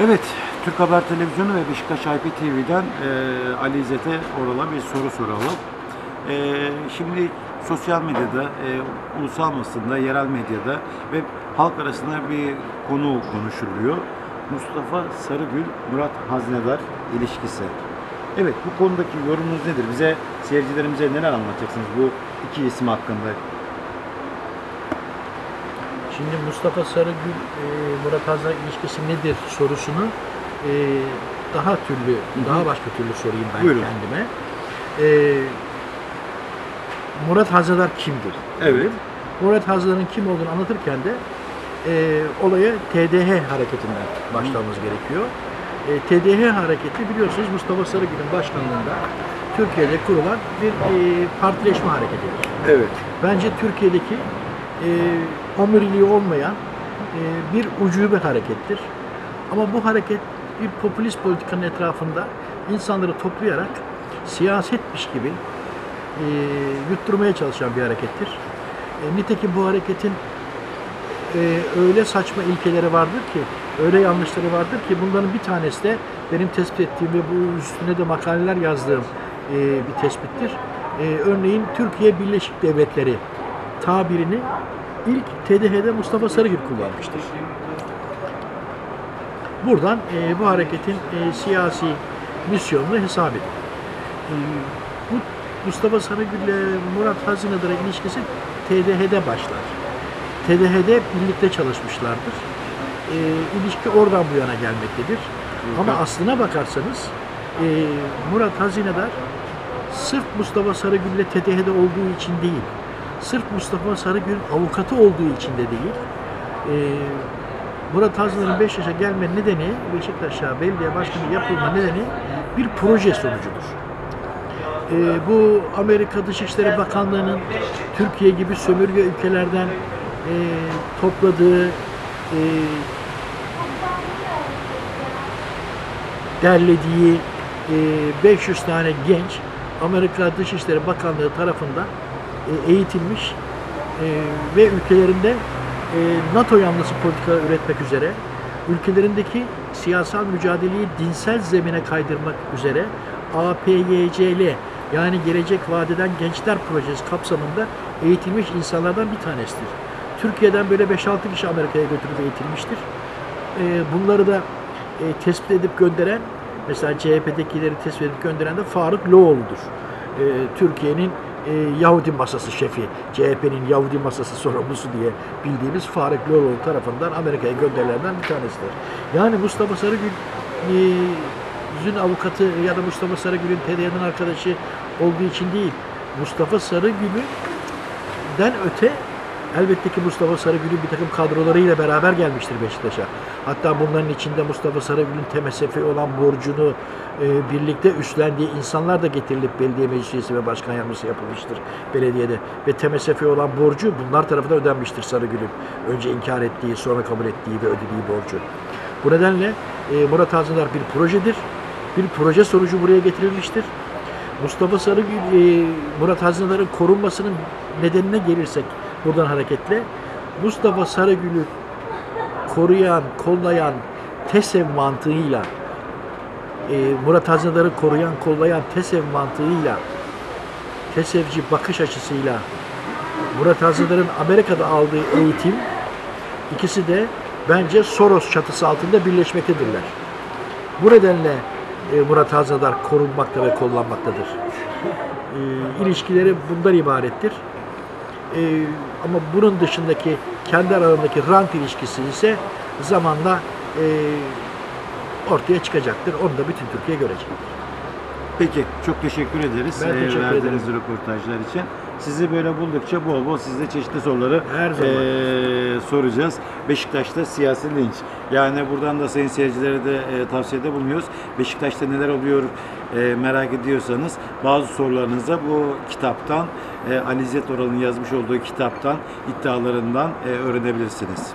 Evet, Türk Haber Televizyonu ve Beşiktaş IPTV'den e, Ali İzzet'e orala bir soru soralım. E, şimdi sosyal medyada, e, ulusal basında, yerel medyada ve halk arasında bir konu konuşuluyor. Mustafa Sarıgül, Murat Haznedar ilişkisi. Evet, bu konudaki yorumunuz nedir? Bize, seyircilerimize neler anlatacaksınız bu iki isim hakkında? Şimdi Mustafa Sarıgül, e, Murat Hazar ilişkisi nedir sorusunu e, daha türlü, daha başka türlü sorayım ben Buyurun. kendime. E, Murat Hazadar kimdir? Evet. Murat Hazar'ın kim olduğunu anlatırken de e, olaya TDH hareketinden başlamamız gerekiyor. E, TDH hareketi biliyorsunuz Mustafa Sarıgül'ün başkanlığında Türkiye'de kurulan bir e, partileşme hareketidir. Evet. Bence Türkiye'deki e, omuriliği olmayan e, bir ucube harekettir. Ama bu hareket bir popülist politikanın etrafında insanları toplayarak siyasetmiş gibi e, yutturmaya çalışan bir harekettir. E, nitekim bu hareketin e, öyle saçma ilkeleri vardır ki, öyle yanlışları vardır ki bunların bir tanesi de benim tespit ettiğim ve bu üstüne de makaleler yazdığım e, bir tespittir. E, örneğin Türkiye Birleşik Devletleri tabirini ilk TDH'de Mustafa Sarıgül kullanmıştır. Buradan e, bu hareketin e, siyasi misyonunu hesap edin. E, bu Mustafa Sarıgül ile Murat Hazinedar'a ilişkisi TDH'de başlar. TDH'de birlikte çalışmışlardır. E, ilişki oradan bu yana gelmektedir. Ama aslına bakarsanız e, Murat Hazinedar sırf Mustafa Sarıgül ile TDH'de olduğu için değil, sırf Mustafa Sarıgül avukatı olduğu için de değil, e, Murat Hazinedar'ın 5 yaşa gelme nedeni, Beşiktaş'a belediye başkanı yapılma nedeni bir proje sonucudur. E, bu Amerika Dışişleri Bakanlığı'nın Türkiye gibi sömürge ülkelerden e, topladığı e, derlediği e, 500 tane genç Amerika Dışişleri Bakanlığı tarafından e, eğitilmiş e, ve ülkelerinde e, NATO yanlısı politika üretmek üzere ülkelerindeki siyasal mücadeleyi dinsel zemine kaydırmak üzere APYCL yani Gelecek Vadeden Gençler Projesi kapsamında eğitilmiş insanlardan bir tanesidir. Türkiye'den böyle 5-6 kişi Amerika'ya götürüp eğitilmiştir. Bunları da tespit edip gönderen, mesela CHP'dekileri tespit edip gönderen de Faruk Loğlu'dur. Türkiye'nin e, Yahudi masası şefi, CHP'nin Yahudi masası sorumlusu diye bildiğimiz Faruk Loğlu tarafından Amerika'ya gönderilenlerden bir tanesidir. Yani Mustafa Sarıgül e, avukatı ya da Mustafa Sarıgül'ün TDY'nin arkadaşı olduğu için değil, Mustafa Sarıgül'den öte elbette ki Mustafa Sarıgül'ün bir takım kadrolarıyla beraber gelmiştir Beşiktaş'a. Hatta bunların içinde Mustafa Sarıgül'ün TMSF'ye olan borcunu e, birlikte üstlendiği insanlar da getirilip belediye meclis üyesi ve başkan yardımcısı yapılmıştır belediyede. Ve TMSF'ye olan borcu bunlar tarafından ödenmiştir Sarıgül'ün. Önce inkar ettiği, sonra kabul ettiği ve ödediği borcu. Bu nedenle e, Murat Hazındar bir projedir. Bir proje sonucu buraya getirilmiştir. Mustafa Sarıgül, e, Murat Hazindar'ın korunmasının nedenine gelirsek buradan hareketle Mustafa Sarıgül'ü koruyan, kollayan TESEV mantığıyla e, Murat Hazindar'ı koruyan, kollayan TESEV mantığıyla TESEV'ci bakış açısıyla Murat Hazindar'ın Amerika'da aldığı eğitim ikisi de bence Soros çatısı altında birleşmektedirler. Bu nedenle e, Murat Hazadar korunmakta ve kollanmaktadır. E, ilişkileri bundan ibarettir. E, ama bunun dışındaki kendi aralarındaki rant ilişkisi ise zamanla e, ortaya çıkacaktır. Onu da bütün Türkiye görecek. Peki, çok teşekkür ederiz Ben e, teşekkür verdiğiniz röportajlar için. Sizi böyle buldukça bol bol size çeşitli soruları Her zaman. e, soracağız. Beşiktaş'ta siyasi linç. Yani buradan da sayın seyircilere de e, tavsiyede bulunuyoruz. Beşiktaş'ta neler oluyor e, merak ediyorsanız bazı sorularınızı bu kitaptan e, Ali İzzet Oral'ın yazmış olduğu kitaptan iddialarından e, öğrenebilirsiniz.